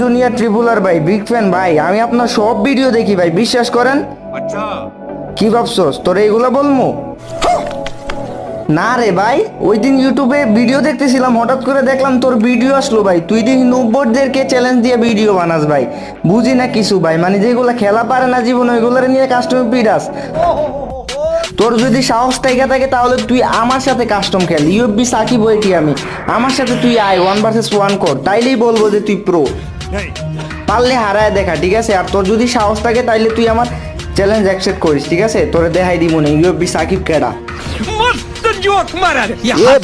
Junior ট্রিপুলার ভাই big fan ভাই আমি আপনার সব ভিডিও দেখি ভাই বিশ্বাস করেন? কি ভাবছস তোর এইগুলা বলমু? না রে ভাই ওই দিন ইউটিউবে ভিডিও দেখতেছিলাম হঠাৎ করে দেখলাম তোর ভিডিও আসলো ভাই তুই দিন নব্বইদেরকে চ্যালেঞ্জ দিয়ে ভিডিও বানাস ভাই বুঝি না কিছু ভাই মানে যেগুলা খেলা পারে না জীবন ওইগুলোর নিয়ে কাস্টম পিডাস তোর যদি সাহস থেকে থাকে তাহলে তুই আমার সাথে কাস্টম খেল ইউএফবি সাকিব কি আমি আমার সাথে তুই আয় ওয়ান ভার্সেস ওয়ান কর তাইলেই বলব যে তুই প্রো পারলে হারায় দেখা ঠিক আছে? আর তোর যদি সাহস থাকে তাইলে তুই আমার চ্যালেঞ্জ অ্যাকসেপ্ট করিস ঠিক আছে? তোরে দেখাই দিব না ইউ বি সাকিব কেডা?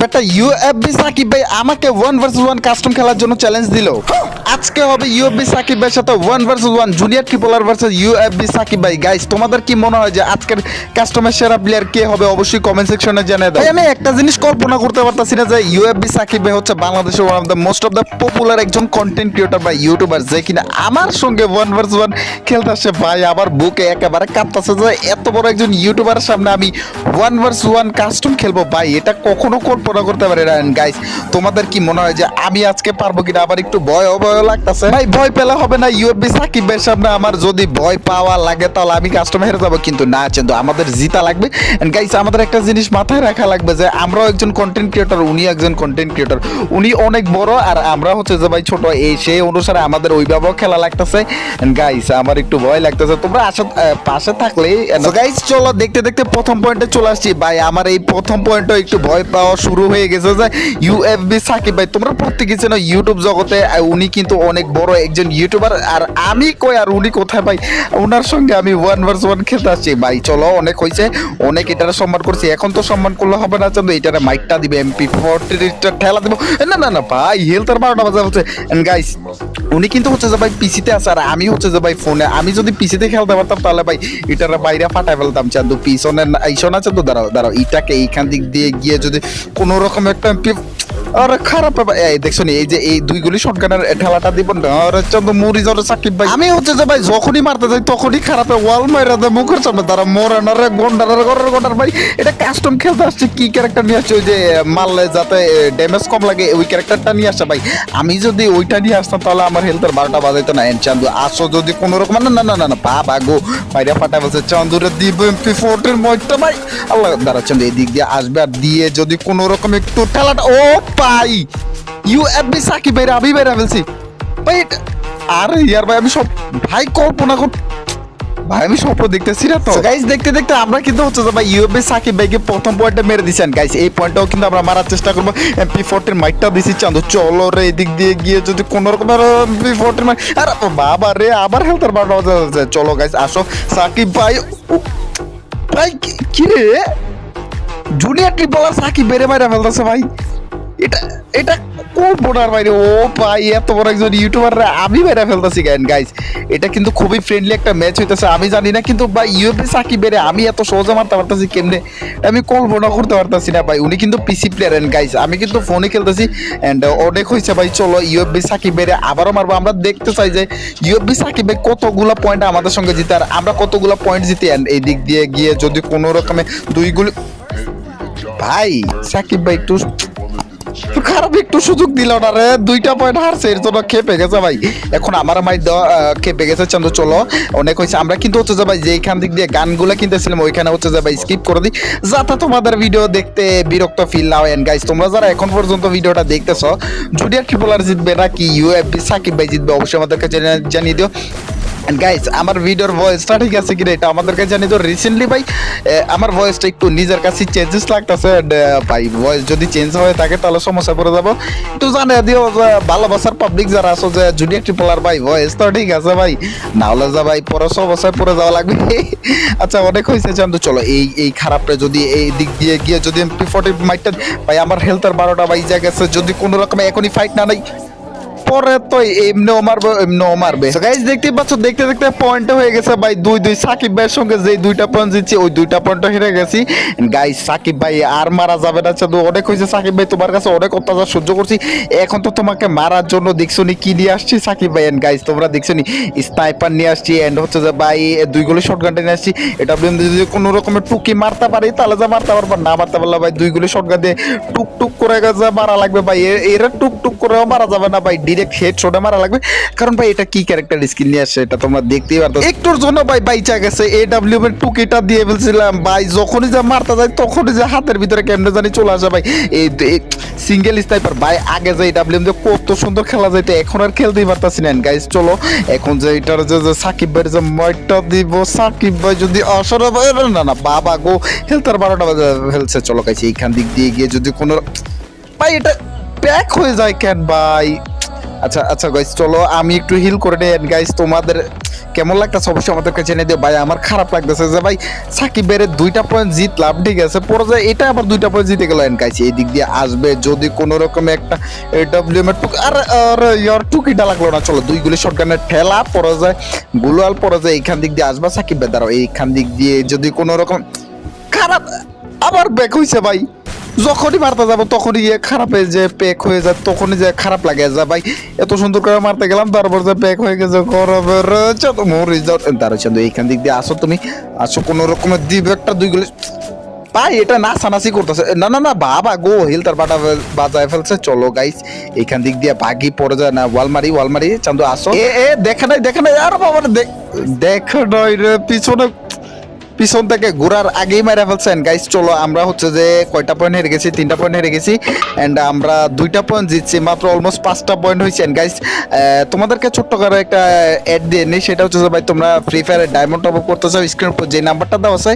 বেটা ইউ এফ বি সাকিব ভাই আমাকে ওয়ান ভার্সেস ওয়ান কাস্টম খেলার জন্য চ্যালেঞ্জ দিল। হ্যাঁ। আজকে হবে ইউএফবি সাকিব ভাইয়ের সাথে one versus one junior triple R versus UFB Sakib ভাই। গাইস তোমাদের কি মনে হয় যে আজকের কাস্টমার সেরা প্লেয়ার কে হবে? অবশ্যই কমেন্ট সেকশনে জানিয়ে দাও। আমি একটা জিনিস কল্পনা করতে পারতাছি না যে ইউএফবি সাকিব ভাই হচ্ছে বাংলাদেশের one of the most of the popular একজন কন্টেন্ট ক্রিয়েটর বা ইউটিউবার যে কিনা আমার সঙ্গে ওয়ান ভার্সেস ওয়ান খেলতে আসে। ভাই, আমার বুকে একেবারে কাঁপতাছে যে এত বড় একজন ইউটিউবারের সামনে আমি ওয়ান ভার্স ওয়ান কাস্টম খেলব। ভাই, এটা কখনো কল্পনা করতে পারি না। গাইস তোমাদের কি মনে হয় যে আমি আজকে পারব কিনা? আবার একটু ভয় ভয় লাগতেছে। ভাই ভয় পেলে হবে না ইউএফবি সাকিব ভাইয়ের সামনে আমার যদি ভয় পাওয়া লাগে তাহলে আমি কাস্টম হেরে যাব। কিন্তু না কিন্তু আমাদের জিতা লাগবে। গাইস আমাদের একটা জিনিস মাথায় রাখা লাগবে যে আমরাও একজন কন্টেন্ট ক্রিয়েটর উনি একজন কন্টেন্ট ক্রিয়েটর উনি অনেক বড় আর আমরা হচ্ছে যে ভাই ছোট এই সেই অনুসারে আমাদের ওইভাবেও খেলা লাগতেছে। গাইস আমার একটু ভয় লাগতেছে। তোমরা আসা পাশে থাকলে গাইস চলো দেখতে দেখতে প্রথম পয়েন্টে চলে আসছি। ভাই আমার এই প্রথম পয়েন্টও একটু ভয় পাওয়া শুরু হয়ে গেছে যে ইউএফবি সাকিব ভাই তোমরা প্রত্যেকে চেনো ইউটিউব জগতে উনি কিন্তু অনেক বড় একজন ইউটিউবার আর আমি কই আর উনি কোথায় ভাই? ওনার সঙ্গে আমি ওয়ান ভার্স ওয়ান খেলতে আসছি। ভাই, চলো, অনেক হয়েছে অনেক এটারে সম্মান করছি। এখন তো সম্মান করলে হবে না চন্দ্র এটারে মাইকটা দিবে এমপি ফোরটিটা ঠেলা দিব। না না না, ভাই হেলথের বারোটা বাজা হচ্ছে। গাইস উনি কিন্তু হচ্ছে যে ভাই পিসিতে আছে, আর আমি হচ্ছে যে ভাই ফোনে আমি যদি পিসিতে খেলতে পারতাম, তাহলে ভাই এটার বাইরে ফাটাই ফেলতাম, চান্দু। পিছনে এইসন আছে তো দাঁড়াও দাঁড়াও, এটাকে এইখান দিক দিয়ে গিয়ে যদি কোনো রকম একটা এমপি আরে খারাপ। এই, দেখছ এই যে এই দুই গুলি শটগানের ঠেলাটা দিব না, আরে চন্দ্র মুড়ি জরে সাকিব ভাই। আমি হচ্ছে যে ভাই যখনই মারতে যাই, তখনই খারাপ ওয়াল মাইরা দেয় মুখের সামনে। তারা মোরানারে গন্ডারে গড়ার গন্ডার ভাই, এটা কাস্টম খেলতে আসছে, কি ক্যারেক্টার নিয়ে আসছে, ওই যে মারলে যাতে ড্যামেজ কম লাগে, ওই ক্যারেক্টারটা নিয়ে আসছে ভাই। আমি যদি ওইটা নিয়ে আসতাম, তাহলে আমার হেলথের বারোটা বাজাইতো না চান্দু। আসো যদি কোনো রকম না না না না না বাবা গো বাইরে ফাটা বলছে চান্দুরে দিব এমপি ফোরটির মইটা ভাই। আল্লাহ দাঁড়া চান্দু এই দিক দিয়ে আসবে আর দিয়ে যদি কোনো রকম একটু ঠেলাটা ও পাই ইউএফবি সাকিব ভাই আমি বাইরে ফেলছি ভাই, আরে ইয়ার ভাই, আমি সব, ভাই, কল্পনা কর, ভাই, আমি স্বপ্ন দেখতেছি না তো। গাইস দেখতে দেখতে আমরা কিন্তু হচ্ছে ভাই ইউএফবি সাকিব ভাইকে প্রথম পয়েন্টটা মেরে দিছেন গাইস এই পয়েন্টটাও কিন্তু আমরা মারার চেষ্টা করব। এমপি ফোরটির মাইকটা দিছি চান্দু। চলো রে, এদিক দিয়ে গিয়ে যদি কোনো রকম এমপি ফোরটির মাইক আর বাবা রে, আবার হেলথের বারোটা যাচ্ছে। চলো গাইস আসো। সাকিব ভাই ভাই, কি- রে? জুনিয়র ট্রিপলার সাকিব বেড়ে মাইরা ফেলতেছে, ভাই। এটা এটা কোন বোনার ও ভাই, এত বড় একজন ইউটিউবার আমি বেড়ে ফেলতেছি গাইন গাইস এটা কিন্তু খুবই ফ্রেন্ডলি একটা ম্যাচ হইতেছে। আমি জানি না, কিন্তু ভাই ইউপি সাকিব বেড়ে আমি এত সহজে মারতে পারতেছি কেমনে? আমি কল্পনা করতে পারতেছি না ভাই, উনি কিন্তু পিসি প্লেয়ার এন্ড গাইস আমি কিন্তু ফোনে খেলতেছি। এন্ড অনেক হয়েছে ভাই, চলো ইউএফবি সাকিব বেড়ে আবারও মারবো। আমরা দেখতে চাই যে ইউএফবি সাকিব কতগুলো পয়েন্ট আমাদের সঙ্গে জিতে, আর আমরা কতগুলো পয়েন্ট জিতি। এই দিক দিয়ে গিয়ে যদি কোনো রকমে দুইগুলো ভাই, সাকিব ভাই, একটু খারাপ একটু সুযোগ দিল না রে। দুইটা পয়েন্ট হারছে, এর জন্য খেপে গেছে ভাই। এখন আমার মাই খেপে গেছে, চন্দ্র, চলো। অনেক হয়েছে। আমরা কিন্তু হচ্ছে যে ভাই দিক দিয়ে গানগুলো কিনতেছিলাম, ওইখানে হচ্ছে যে ভাই স্কিপ করে দিই। যাতে তোমাদের ভিডিও দেখতে বিরক্ত ফিল নাও এন্ড গাইস তোমরা যারা এখন পর্যন্ত ভিডিওটা দেখতেছো জুডিয়ার ট্রিপলার জিতবে নাকি ইউএফবি সাকিব ভাই জিতবে, অবশ্যই আমাদেরকে জানিয়ে- জানিয়ে দিও গাইস আমার ভিডিওর ভয়েসটা ঠিক আছে কিনা এটা আমাদেরকে জানি তো রিসেন্টলি ভাই আমার ভয়েসটা একটু নিজের কাছে চেঞ্জেস লাগতেছে ভাই ভয়েস যদি চেঞ্জ হয়ে থাকে তাহলে সমস্যা পড়ে যাব। একটু জানে দিও ভালোবাসার পাবলিক যারা আছো যে জুনিয়র ট্রিপলার ভাই ভয়েস তো ঠিক আছে ভাই। না হলে যা ভাই, পরে সমস্যায় পড়ে যাওয়া লাগবে। আচ্ছা অনেক হয়েছে চান্দু চলো এই এই খারাপটা যদি এই দিক দিয়ে গিয়ে যদি এমপি ফর্টি মাইটটা ভাই, আমার হেলথের বারোটা ভাই যা গেছে, যদি কোনো রকমে এখনই ফাইট না নাই। পরে তো এমনিও মারবে এমনিও মারবে। গাইজ দেখতে পাচ্ছ, দেখতে দেখতে পয়েন্ট হয়ে গেছে ভাই দুই দুই। সাকিব ভাইয়ের সঙ্গে যে দুইটা পয়েন্ট দিচ্ছি ওই দুইটা পয়েন্ট হেরে গেছি। গাইজ সাকিব ভাই আর মারা যাবে না। চাঁদু অনেক হয়েছে সাকিব ভাই, তোমার কাছে অনেক অত্যাচার সহ্য করছি। এখন তো তোমাকে মারার জন্য দেখছ নি কি নিয়ে আসছি সাকিব ভাই। এন্ড গাইজ তোমরা দেখছ নি স্নাইপার নিয়ে আসছি। এন্ড হচ্ছে যে ভাই দুইগুলো শর্ট গানটা নিয়ে আসছি। এটা যদি কোনো রকমের টুকি মারতে পারি, তাহলে যা মারতে পারব না। মারতে পারলে ভাই দুইগুলো শর্ট গান দিয়ে টুক টুক করে যা মারা লাগবে ভাই। এরা টুক টুক করেও মারা যাবে না ভাই। ডিরেক্ট হেড শোটা মারা লাগবে। কারণ ভাই, এটা কি ক্যারেক্টার স্কিল নিয়ে এটা তোমরা দেখতেই পারতো একটুর জন্য ভাই বাইচা গেছে। এ ডাব্লিউ এর টুকিটা দিয়ে ফেলছিলাম। ভাই, যখনই যা মারতে যায় তখনই যে হাতের ভিতরে কেমনে জানি চলে আসে ভাই। এই সিঙ্গেল স্নাইপার ভাই, আগে যে কত সুন্দর খেলা এখন আর খেলতেই পারতাছি না। গাইস চলো, এখন যে এটার যে সাকিব ভাইয়ের যে ময়টা দিব, সাকিব ভাই যদি ভাই না না, বাবা গো, হেলতার বারোটা বাজে ফেলছে। চলো গাইস এইখান দিক দিয়ে গিয়ে যদি কোনো ভাই, এটা প্যাক হয়ে যায় কেন ভাই? আচ্ছা আচ্ছা গাইস চলো আমি একটু হিল করে নেই। গাইস তোমাদের কেমন লাগতেছে? অবশ্যই আমাদেরকে জেনে দিও। ভাই, আমার খারাপ লাগতেছে যে ভাই সাকিব বেড়ে দুইটা পয়েন্ট জিতলাম, ঠিক আছে? পরে যায় এটা আবার দুইটা পয়েন্ট জিতে গেল। এন গাইস এই দিক দিয়ে আসবে যদি কোনো রকমে একটা ডব্লিউ টুক আর আর ইয়ার টুকিটা লাগল না। চলো, দুই গুলি শটগানের ঠেলা পরে যায় গুলোয়াল পরে যায় এইখান দিক দিয়ে আসবা সাকিব বে দাঁড়াও এইখান দিক দিয়ে যদি কোনো রকম খারাপ, আবার ব্যাক হইছে ভাই। যখনই মারতে যাব, তখনই গিয়ে খারাপ হয়ে যে প্যাক হয়ে যায়, তখনই যে খারাপ লাগে। যা ভাই, এত সুন্দর করে মারতে গেলাম, তারপর যে প্যাক হয়ে গেছে মরে যাও। তার চন্দ্র, এইখান দিক দিয়ে আসো তুমি। আসো, কোনো রকমের দিবে একটা, দুই গুলি। ভাই, এটা নাচানাচি করতেছে। না না না, বাবা গো হিল তার বাটা বাজায় ফেলছে। চলো গাইস এইখান দিক দিয়ে বাগি পড়ে যায় না। ওয়ালমারি ওয়ালমারি চান্দু আসো। এ এ, দেখে নাই দেখে নাই। আর বাবা দেখ- দেখো নয় রে, পিছনে পিছন থেকে ঘোরার আগেই মেরে ফেলছেন। গাইস চলো, আমরা হচ্ছে যে কয়টা পয়েন্ট হেরে গেছি? তিনটা পয়েন্ট হেরে গেছি। অ্যান্ড আমরা দুইটা পয়েন্ট জিতছি, মাত্র অলমোস্ট পাঁচটা পয়েন্ট হয়েছেন। গাইস তোমাদেরকে ছোট্ট করে একটা অ্যাড দিয়ে নিই। সেটা হচ্ছে যে ভাই, তোমরা ফ্রি ফায়ারে ডায়মন্ড টপ আপ করতে চাও স্ক্রিনের উপর যে নাম্বারটা দেওয়া আছে,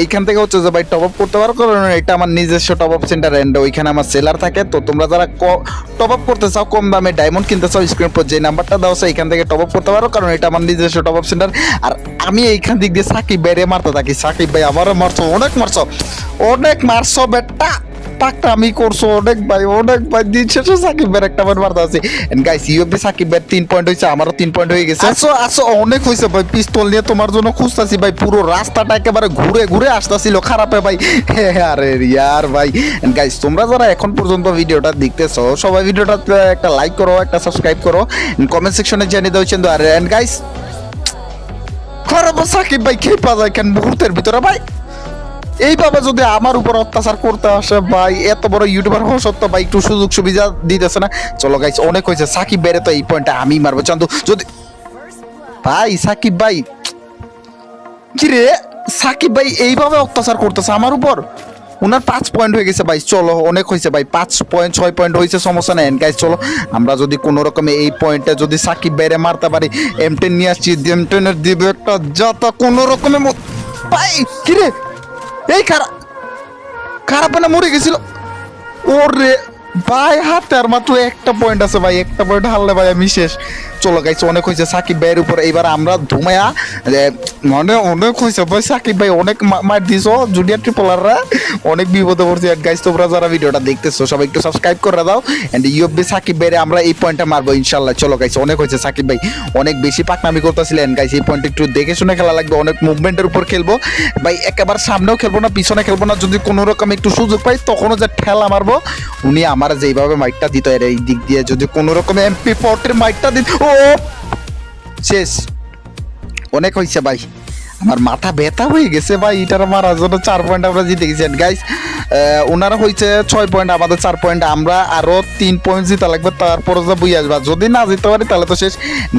এইখান থেকে হচ্ছে যে ভাই টপ আপ করতে পারো। কারণ এটা আমার নিজস্ব টপ আপ সেন্টার অ্যান্ড ওইখানে আমার সেলার থাকে। তো তোমরা যারা টপ আপ করতে চাও, কম দামে ডায়মন্ড কিনতে চাও স্ক্রিনের উপর যে নাম্বারটা দেওয়া আছে, এইখান থেকে টপ আপ করতে পারো। কারণ এটা আমার নিজস্ব টপ আপ সেন্টার আর আমি এইখান দিক দিয়ে সাকিব বেড়ে মারতে থাকি। সাকিব ভাই আমারও মারছো, অনেক মারছো অনেক মারছো বেটা, পাকটা আমি করছ, অনেক ভাই অনেক ভাই, দিন শেষে সাকিব ভাইয়ের একটা বার মারতে আছে। এন্ড গাইস ইউএফবি সাকিব ভাইয়ের তিন পয়েন্ট হয়েছে আমারও তিন পয়েন্ট হয়ে গেছে। আসো আসো, অনেক হয়েছে ভাই, পিস্তল নিয়ে তোমার জন্য খুঁজতাছি ভাই, পুরো রাস্তাটা একেবারে ঘুরে ঘুরে আসতাছিল, খারাপে ভাই। আরে ইয়ার ভাই। এন্ড গাইস তোমরা যারা এখন পর্যন্ত ভিডিওটা দেখতেছো, সবাই ভিডিওটা একটা লাইক করো, একটা সাবস্ক্রাইব করো। কমেন্ট সেকশনে জানিয়ে দাও আর এন্ড গাইস খারাপ সাকিব ভাই পাওয়া যায় কেন মুহূর্তের ভিতরে ভাই? এইভাবে যদি আমার উপর অত্যাচার করতে আসে, ভাই, এত বড় ইউটিউবার হওয়া সত্ত্বেও ভাই একটু সুযোগ সুবিধা দিতেছে না? চলো গাইস অনেক হয়েছে। সাকিব বেড়ে তো এই পয়েন্টটা আমি মারবো। চান্দু, যদি ভাই, সাকিব ভাই কি রে সাকিব ভাই এইভাবে অত্যাচার করতেছে আমার উপর? ওনার পাঁচ পয়েন্ট হয়ে গেছে ভাই। চলো, অনেক হয়েছে ভাই। পাঁচ পয়েন্ট ছয় পয়েন্ট হয়েছে, সমস্যা নেই। গাইজ চলো, আমরা যদি কোনো রকমে এই পয়েন্টে যদি সাকিব বাইরে মারতে পারি এম টেন নিয়ে আসছি। এম টেনের দিবে একটা যত কোনো রকমে ভাই, কি রে? এই খারাপ খারাপ না, মরে গেছিল। ওরে, ভাই, হাতে আর মাত্র একটা পয়েন্ট আছে ভাই। একটা পয়েন্ট হারলে ভাই আমি শেষ। চলো গাইছে অনেক হয়েছে। সাকিব ভাইয়ের উপর এবার আমরা ধুমায়া মানে অনেক হয়েছে ভাই। সাকিব ভাই অনেক মার দিছো জুনিয়র ট্রিপলাররা অনেক বিপদে পড়ছে। আর গাইস তোমরা যারা ভিডিওটা দেখতেছো, সবাই একটু সাবস্ক্রাইব করে দাও। এন্ড ইউএফবি সাকিব ভাইরে আমরা এই পয়েন্টটা মারবো, ইনশাল্লাহ। চলো গাইছে অনেক হয়েছে সাকিব ভাই। অনেক বেশি পাকনামি করতেছিলেন। গাইস এই পয়েন্ট একটু দেখে শুনে খেলা লাগবে। অনেক মুভমেন্টের উপর খেলব। ভাই, একেবারে সামনেও খেলব না, পিছনে খেলব না। যদি কোনো রকম একটু সুযোগ পাই, তখনও যে ঠেলা মারবো। উনি আমার যেইভাবে মাইকটা দিত, এর এই দিক দিয়ে যদি কোনো রকম এমপি ফোর্টির মাইকটা দিত, ও শেষ। অনেক হয়েছে ভাই। আমার মাথা ব্যথা হয়ে গেছে ভাই, এটার মারার জন্য চার পয়েন্ট আমরা জিতে গেছেন গাইস ওনারা হয়েছে ছয় পয়েন্ট আমাদের চার পয়েন্ট আমরা আরও তিন পয়েন্ট জিতা লাগবে তারপরে যে বই আসবা। যদি না জিতে পারি, তাহলে তো শেষ।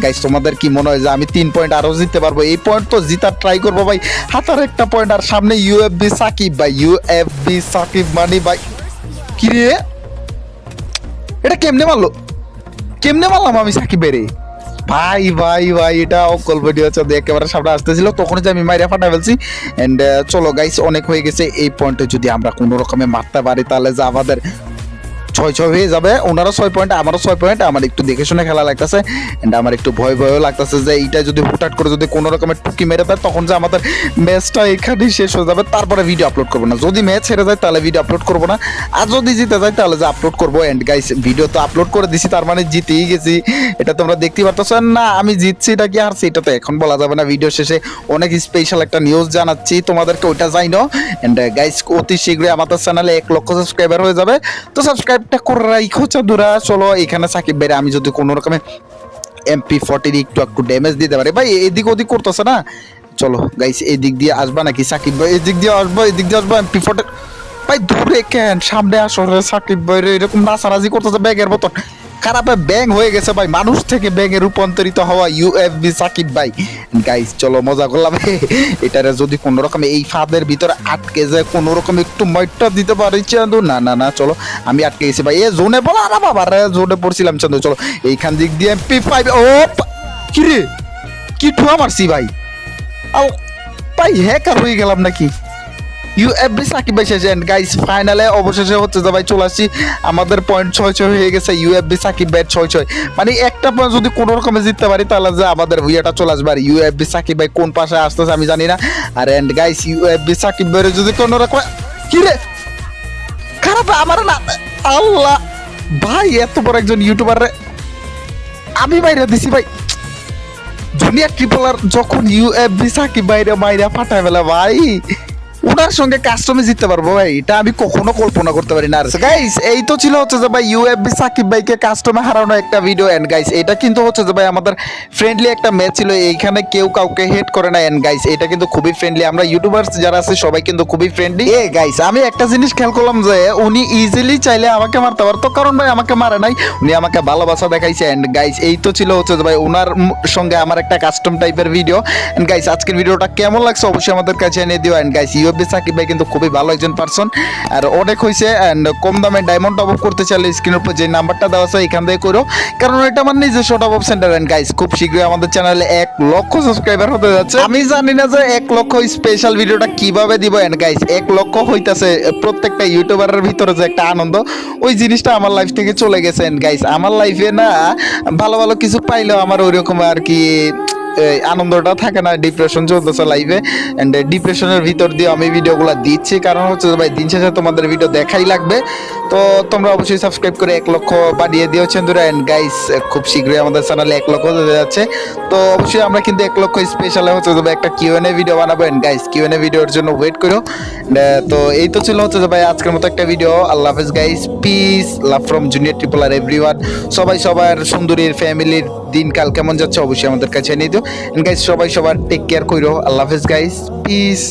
গাইস তোমাদের কি মনে হয় যে আমি তিন পয়েন্ট আরও জিততে পারব? এই পয়েন্ট তো জিতার ট্রাই করব ভাই। হাতার একটা পয়েন্ট আর সামনে ইউএফবি সাকিব ভাই ইউএফবি সাকিব মানি ভাই। কি রে? এটা কেমনে মারলো? কেমনে মারলাম আমি সাকিব বেরে ভাই ভাই ভাই, এটা অকল ভিডিও হচ্ছে একেবারে সামনে আসতেছিল তখন যে আমি মাইরা ফাটা ফেলছি। অ্যান্ড চলো গাইস অনেক হয়ে গেছে। এই পয়েন্টে যদি আমরা কোনো রকমে মারতে পারি, তাহলে যে আমাদের ছয় ছয় হয়ে যাবে। ওনারও ছয় পয়েন্ট আমারও ছয় পয়েন্ট আমার একটু দেখে শুনে খেলা লাগতেছে। এন্ড আমার একটু ভয় ভয়ও লাগতেছে যে এইটা যদি হুটহাট করে যদি কোনো রকমের টুকি মেরে দেয়, তখন যে আমাদের ম্যাচটা এখানেই শেষ হয়ে যাবে। তারপরে ভিডিও আপলোড করব না। যদি ম্যাচ হেরে যায়, তাহলে ভিডিও আপলোড করব না। আর যদি জিতে যায়, তাহলে যে আপলোড করব। এন্ড গাইস ভিডিও তো আপলোড করে দিছি, তার মানে জিতেই গেছি। এটা তোমরা দেখতে পারতেছো। না, আমি জিতছি, এটা কি হারছি? এটা তো এখন বলা যাবে না। ভিডিও শেষে অনেক স্পেশাল একটা নিউজ জানাচ্ছি। তোমাদেরকে ওইটা যাই না এন্ড গাইস অতি শীঘ্রই আমাদের চ্যানেলে এক লক্ষ সাবস্ক্রাইবার হয়ে যাবে। তো সাবস্ক্রাইবটা করে রাখো চাদুরা চলো এখানে সাকিব বাইরে আমি যদি কোনো রকমে এমপি ফর্টির একটু একটু ড্যামেজ দিতে পারি। ভাই, এদিক ওদিক করতেছে না? চলো গাইস এদিক দিয়ে আসবা নাকি সাকিব ভাই? এদিক দিয়ে আসব, এদিক দিয়ে আসব এমপি ফর্টের ভাই, দূরে কেন? সামনে আসো সাকিব ভাই এরকম নাচানাচি করতেছে ব্যাগের মতন। খারাপে ব্যাং হয়ে গেছে ভাই। মানুষ থেকে ব্যাঙে রূপান্তরিত হওয়া ইউএফবি সাকিব ভাই। গাইস চলো মজা করলাম। এটারে যদি কোনো রকম এই ফাঁদের ভিতরে আটকে যায়, কোনো রকম একটু ময়টা দিতে পারি, চান্দু। না না না, চলো, আমি আটকে গেছি ভাই। এ জোনে বলা না বাবা রে, জোনে পড়ছিলাম, চান্দু। চলো, এইখান দিক দিয়ে এমপি ফাইভ ও পা- কি রে কি ঠুয়া মারছি ভাই? আও, ভাই হ্যাকার হয়ে গেলাম নাকি? ইউএফবি সাকিব ভাই শেষে গাইস ফাইনালে অবশেষে হচ্ছে যে ভাই চলে আসছি। আমাদের পয়েন্ট ছয় ছয় হয়ে গেছে। ইউএফবি সাকিব ভাইয়ের ছয় ছয়। মানে একটা পয়েন্ট যদি কোনো রকমে জিততে পারি, তাহলে যে আমাদের ইয়েটা চলে আসবে। আর ইউএফবি সাকিব ভাই কোন পাশে আসতেছে আমি জানি না। আর এন্ড গাইস ইউএফবি সাকিব ভাইয়ের যদি কোনো রকম কি রে? খারাপ আমার না। আল্লাহ। ভাই, এত বড় একজন ইউটিউবার রে। আমি বাইরে দিছি ভাই। জুনিয়র ট্রিপলার যখন ইউএফবি সাকিব বাইরে মাইরা ফাটায় ফেলা, ভাই। ওনার সঙ্গে কাস্টমে জিততে পারব ভাই, এটা আমি কখনো কল্পনা করতে পারি না। গাইস এই তো ছিল হচ্ছে যে ভাই ইউএফবি সাকিব ভাইকে কাস্টমে হারানো একটা ভিডিও এন্ড গাইস এটা কিন্তু হচ্ছে যে ভাই আমাদের ফ্রেন্ডলি একটা ম্যাচ ছিল, এইখানে কেউ কাউকে হেড করে না এন্ড গাইস এটা কিন্তু খুবই ফ্রেন্ডলি আমরা ইউটিউবার্স যারা আছে, সবাই কিন্তু খুবই ফ্রেন্ডলি এ গাইস আমি একটা জিনিস খেয়াল করলাম যে উনি ইজিলি চাইলে আমাকে মারতে পারতো কারণ ভাই আমাকে মারে নাই, উনি আমাকে ভালোবাসা দেখাইছে এন্ড গাইস এই তো ছিল হচ্ছে যে ভাই ওনার সঙ্গে আমার একটা কাস্টম টাইপের ভিডিও এন্ড গাইস আজকের ভিডিওটা কেমন লাগছে, অবশ্যই আমাদের কাছে এনে দিও এন্ড গাইস ইউএফবি সাকিব ভাই কিন্তু খুবই ভালো একজন পারসন আর অনেক হয়েছে এন্ড কম দামে ডায়মন্ড টপ করতে চাইলে স্ক্রিনের উপর যে নাম্বারটা দেওয়া আছে, এখান থেকে করো। কারণ এটা আমার নিজস্ব top up centre and guys খুব শীঘ্রই আমাদের চ্যানেলে এক লক্ষ সাবস্ক্রাইবার হতে যাচ্ছে। আমি জানি না যে এক লক্ষ স্পেশাল ভিডিওটা কীভাবে দিব এন্ড গাইস এক লক্ষ হইতাছে প্রত্যেকটা ইউটিউবারের ভিতরে যে একটা আনন্দ, ওই জিনিসটা আমার লাইফ থেকে চলে গেছে এন্ড গাইস আমার লাইফে না, ভালো ভালো কিছু পাইলেও আমার ওইরকম আর কি আনন্দটা থাকে না ডিপ্রেশন চলতেছে লাইফে অ্যান্ড ডিপ্রেশনের ভিতর দিয়ে আমি ভিডিওগুলো দিচ্ছি। কারণ হচ্ছে ভাই, দিন শেষে তোমাদের ভিডিও দেখাই লাগবে। তো তোমরা অবশ্যই সাবস্ক্রাইব করে এক লক্ষ বাড়িয়ে দিও চন্দুরা। অ্যান্ড গাইস খুব শীঘ্রই আমাদের চ্যানেলে এক লক্ষ হতে যাচ্ছে। তো অবশ্যই আমরা কিন্তু এক লক্ষ স্পেশাল হচ্ছে যে ভাই একটা কিউএনএ ভিডিও বানাবো। অ্যান্ড গাইস কিউএনএ ভিডিওর জন্য ওয়েট করো। Uh, তো এই তো ছিল হচ্ছে ভাই আজকের মতো একটা ভিডিও আল্লাহ হাফেজ guys peace love from junior triple R everyone সবাই সবার সুন্দরীর ফ্যামিলির দিনকাল কেমন যাচ্ছে অবশ্যই আমাদের কাছে নিয়ে দিও। অ্যান্ড গাইস সবাই সবার টেক কেয়ার করো আল্লাহ হাফেজ গাইস পিস